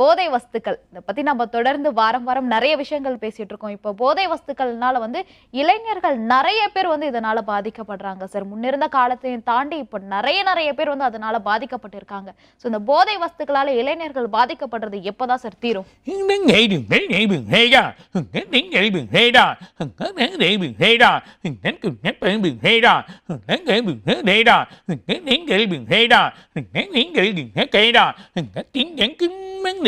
போதை வஸ்துக்கள். இதை பத்தி நம்ம தொடர்ந்து வாரம் வாரம் நிறைய விஷயங்கள் பேசிட்டு இருக்கோம். இப்போ போதை வஸ்துக்கள்னால வந்து இளைஞர்கள் நிறைய பேர் வந்து இதனால பாதிக்கப்படுறாங்க. சார் முன்னிருந்த காலத்தையும் தாண்டி இப்போ நிறைய நிறைய பேர் வந்து அதனால பாதிக்கப்பட்டிருக்காங்க. ஸோ இந்த போதை வஸ்துக்களால இளைஞர்கள் பாதிக்கப்படுறது எப்போதான் சார் தீரும்?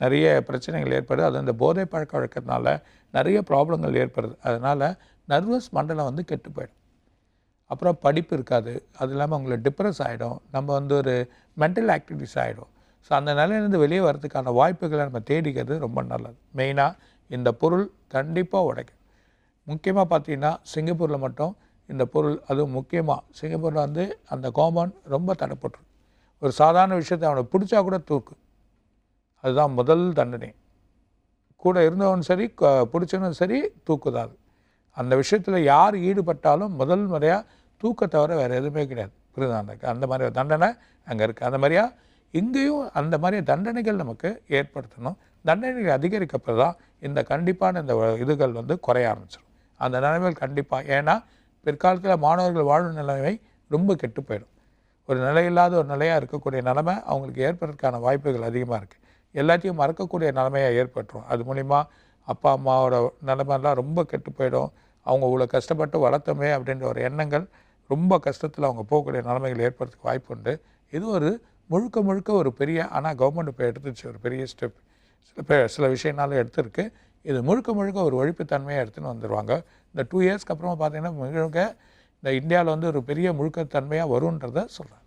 நிறைய பிரச்சனைகள் ஏற்படுது. அது அந்த போதை பழக்க வழக்கத்தினால நிறைய ப்ராப்ளங்கள் ஏற்படுது. அதனால் நர்வஸ் மண்டலம் வந்து கெட்டு போயிடும். அப்புறம் படிப்பு இருக்காது. அது இல்லாமல் அவங்களுக்கு டிப்ரெஸ் ஆகிடும் நம்ம வந்து ஒரு மென்டல் ஆக்டிவிட்டிஸ் ஆகிடும் ஸோ அந்த நிலையிலேருந்து வெளியே வரதுக்கான வாய்ப்புகளை நம்ம தேடிக்கிறது ரொம்ப நல்லது. மெயினாக இந்த பொருள் கண்டிப்பாக உடைக்கும். முக்கியமாக பார்த்தீங்கன்னா சிங்கப்பூரில் மட்டும் இந்த பொருள் அதுவும் முக்கியமாக சிங்கப்பூரில் வந்து அந்த கோமன் ரொம்ப தடைப்பட்டுருக்கு ஒரு சாதாரண விஷயத்தை அவனை பிடிச்சா கூட தூக்கு. அதுதான் முதல் தண்டனை. கூட இருந்தவன் சரி பிடிச்சவனும் சரி தூக்குதான் அந்த விஷயத்தில் யார் ஈடுபட்டாலும் முதல் முறையாக தூக்க தவிர வேறு எதுவுமே கிடையாது. புரியுதா? அந்த அந்த மாதிரி ஒரு தண்டனை அங்கே இருக்குது அந்த மாதிரியா இங்கேயும் அந்த மாதிரி தண்டனைகள் நமக்கு ஏற்படுத்தணும். தண்டனைகள் அதிகரிக்கப்போ தான் இந்த கண்டிப்பான இந்த இதுகள் வந்து குறைய ஆரம்பிச்சிடும் அந்த நிலைமைகள் கண்டிப்பாக ஏன்னா பிற்காலத்தில் மாணவர்கள் வாழும் நிலைமை ரொம்ப கெட்டு போயிடும். ஒரு நிலையில்லாத ஒரு நிலையாக இருக்கக்கூடிய நிலைமை அவங்களுக்கு ஏற்படுறதுக்கான வாய்ப்புகள் அதிகமாக இருக்குது எல்லாத்தையும் மறக்கக்கூடிய நிலைமையாக ஏற்பட்டுரும். அது மூலிமா அப்பா அம்மாவோட நிலைமைலாம் ரொம்ப கெட்டு போயிடும். அவங்க இவ்வளோ கஷ்டப்பட்டு வளர்த்தோமே அப்படின்ற ஒரு எண்ணங்கள் ரொம்ப கஷ்டத்தில் அவங்க போகக்கூடிய நிலைமைகள் ஏற்படுறதுக்கு வாய்ப்பு உண்டு. இது ஒரு முழுக்க முழுக்க ஒரு பெரிய ஆனால் கவர்மெண்ட் இப்போ எடுத்துச்சு ஒரு பெரிய ஸ்டெப் சில பேர் சில விஷயம்னாலும் எடுத்திருக்கு. இது முழுக்க முழுக்க ஒரு ஒழிப்புத்தன்மையாக எடுத்துன்னு வந்துடுவாங்க இந்த டூ இயர்ஸ்க்கு அப்புறமா பார்த்தீங்கன்னா மிக இந்த இந்தியாவில் வந்து ஒரு பெரிய முழுக்கத்தன்மையாக வரும்ன்றதை சொல்கிறேன்